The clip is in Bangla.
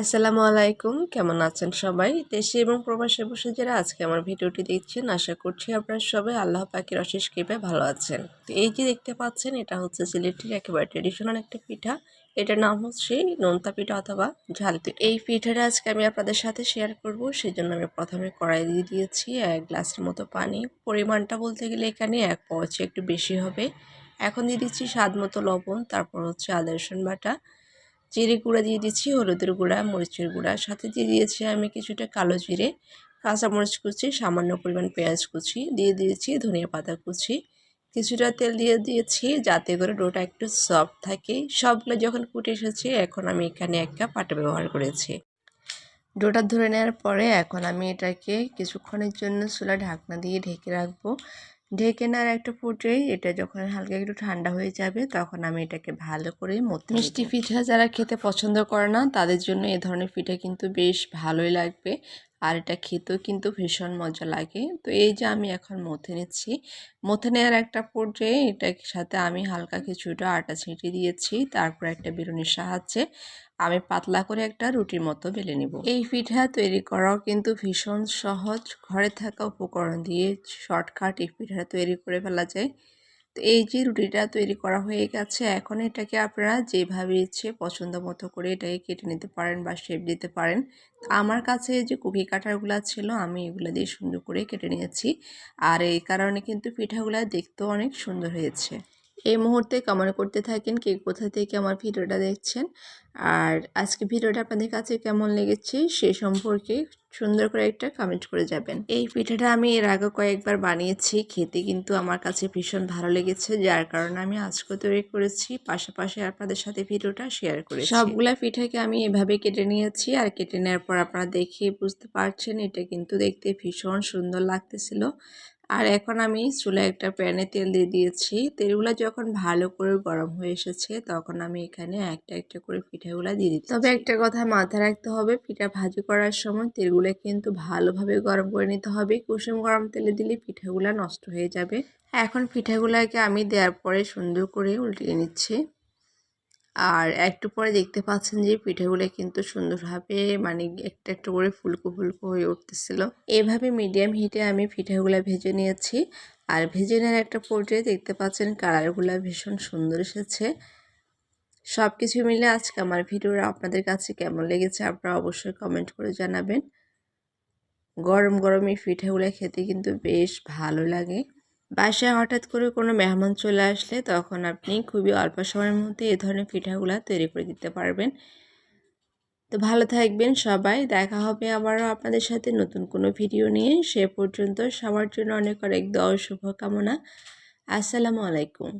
আসসালামু আলাইকুম। কেমন আছেন সবাই? দেশে এবং প্রবাসে বসে যারা আজকে আমার ভিডিওটি দেখছেন, আশা করছি আপনারা সবাই আল্লাহ পাকের অশেষ কৃপায় ভালো আছেন। তো এই যে দেখতে পাচ্ছেন, এটা হচ্ছে সিলেটের একেবারে ট্রেডিশনাল একটা পিঠা। এটার নাম হচ্ছে নোনতা পিঠা অথবা ঝাল পিঠা। এই পিঠাটা আজকে আমি আপনাদের সাথে শেয়ার করব। সেই জন্য আমি প্রথমে কড়াই দিয়ে দিয়েছি, এক গ্লাসের মতো পানি। পরিমাণটা বলতে গেলে এখানে এক পাওয়াচ্ছে একটু বেশি হবে। এখন দিয়ে দিচ্ছি স্বাদ মতো লবণ, তারপর হচ্ছে আদা রসুন বাটা। জিরে গুঁড়া দিয়ে দিচ্ছি, হলুদের গুঁড়া, মরিচের গুঁড়া। সাথে দিয়ে দিয়েছি আমি কিছুটা কালো জিরে, কাঁচামরিচ কুচি, সামান্য পরিমাণ পেঁয়াজ কুচি, দিয়ে দিয়েছি ধনিয়া পাতা কুচি। কিছুটা তেল দিয়ে দিয়েছি যাতে করে ডোটা একটু সফট থাকে। সবগুলো যখন ফুটে এসেছে, এখন আমি এখানে এক কাপ আটা ব্যবহার করেছি। ডোটা ধরে নেওয়ার পরে এখন আমি এটাকে কিছুক্ষণের জন্য চুলা ঢাকনা দিয়ে ঢেকে রাখব। ঢেকে নেওয়ার একটা ফুটে এটা যখন হালকা একটু ঠান্ডা হয়ে যাবে, তখন আমি এটাকে ভালো করে মতো মিষ্টি পিঠা যারা খেতে পছন্দ করে না, তাদের জন্য এ ধরনের পিঠা কিন্তু বেশ ভালোই লাগবে। আর এটা খেতেও কিন্তু ভীষণ মজা লাগে। তো এই যে আমি এখন মথে নিচ্ছি, মথে নেওয়ার একটা পর্যায়ে এটার সাথে আমি হালকা কিছুটা আটা ছিটিয়ে দিয়েছি, তারপর একটা বেরুনির সাহায্যে আমি পাতলা করে একটা রুটির মতো বেলে নিব। এই পিঠা তৈরি করাও কিন্তু ভীষণ সহজ। ঘরে থাকা উপকরণ দিয়ে শর্টকাট এই পিঠা তৈরি করে ফেলা যায়। তো এই যে রুটিটা তৈরি করা হয়ে গেছে, এখন এটাকে আপনারা যেভাবে ইচ্ছে পছন্দ মতো করে এটাকে কেটে নিতে পারেন বা শেপ দিতে পারেন। আমার কাছে যে কুকি কাটারগুলো ছিল, আমি এগুলো দিয়ে সুন্দর করে কেটে নিয়েছি। আর এই কারণে কিন্তু পিঠাগুলো দেখতেও অনেক সুন্দর হয়েছে। এই মুহূর্তে কমেন্ট করতে থাকেন কে কোথা থেকে আমার ভিডিওটা দেখছেন। আর আজকে ভিডিওটা আপনাদের কাছে কেমন লেগেছে সে সম্পর্কে সুন্দর করে একটা কমেন্ট করে যাবেন। এই পিঠাটা আমি এর আগে কয়েকবার বানিয়েছি, খেতে কিন্তু আমার কাছে ভীষণ ভালো লেগেছে, যার কারণে আমি আজকে তৈরি করেছি, পাশাপাশি আপনাদের সাথে ভিডিওটা শেয়ার করেছি। সবগুলা পিঠাকে আমি এভাবে কেটে নিয়েছি, আর কেটে নেওয়ার পর আপনারা দেখে বুঝতে পারছেন, এটা কিন্তু দেখতে ভীষণ সুন্দর লাগতেছিল। আর এখন আমি চুলায় একটা প্যানে তেল দিয়ে দিয়েছি। তেলগুলো যখন ভালো করে গরম হয়ে এসেছে, তখন আমি এখানে একটা একটা করে পিঠাগুলো দিয়ে দিচ্ছি। তবে একটা কথা মাথায় রাখতে হবে, পিঠা ভাজি করার সময় তেলগুলো কিন্তু ভালোভাবে গরম করে নিতে হবে। কুসুম গরম তেলে দিলে পিঠাগুলো নষ্ট হয়ে যাবে। এখন পিঠাগুলোকে আমি দেওয়ার পরে সুন্দর করে উল্টিয়ে নিচ্ছি। আর একটু পরে দেখতে পাচ্ছেন যে পিঠেগুলো কিন্তু সুন্দরভাবে মানে একটা একটু করে ফুলকো ফুলকো হয়ে উঠতেছিল। এভাবে মিডিয়াম হিটে আমি পিঠেগুলো ভেজে নিয়েছি। আর ভেজে নেওয়ার একটা পর্যায়ে দেখতে পাচ্ছেন কালারগুলো ভীষণ সুন্দর এসেছে। সব কিছু মিলে আজকে আমার ভিডিওটা আপনাদের কাছে কেমন লেগেছে আপনারা অবশ্যই কমেন্ট করে জানাবেন। গরম গরম এই পিঠেগুলো খেতে কিন্তু বেশ ভালো লাগে। বাসায় হঠাৎ করে কোনো মেহমান চলে আসলে তখন আপনি খুবই অল্প সময়ের মধ্যে এ ধরনের পিঠাগুলা তৈরি করে দিতে পারবেন। তো ভালো থাকবেন সবাই, দেখা হবে আবারও আপনাদের সাথে নতুন কোনো ভিডিও নিয়ে। সে পর্যন্ত সবার জন্য অনেক অনেক দোয়া শুভকামনা। আসসালামু আলাইকুম।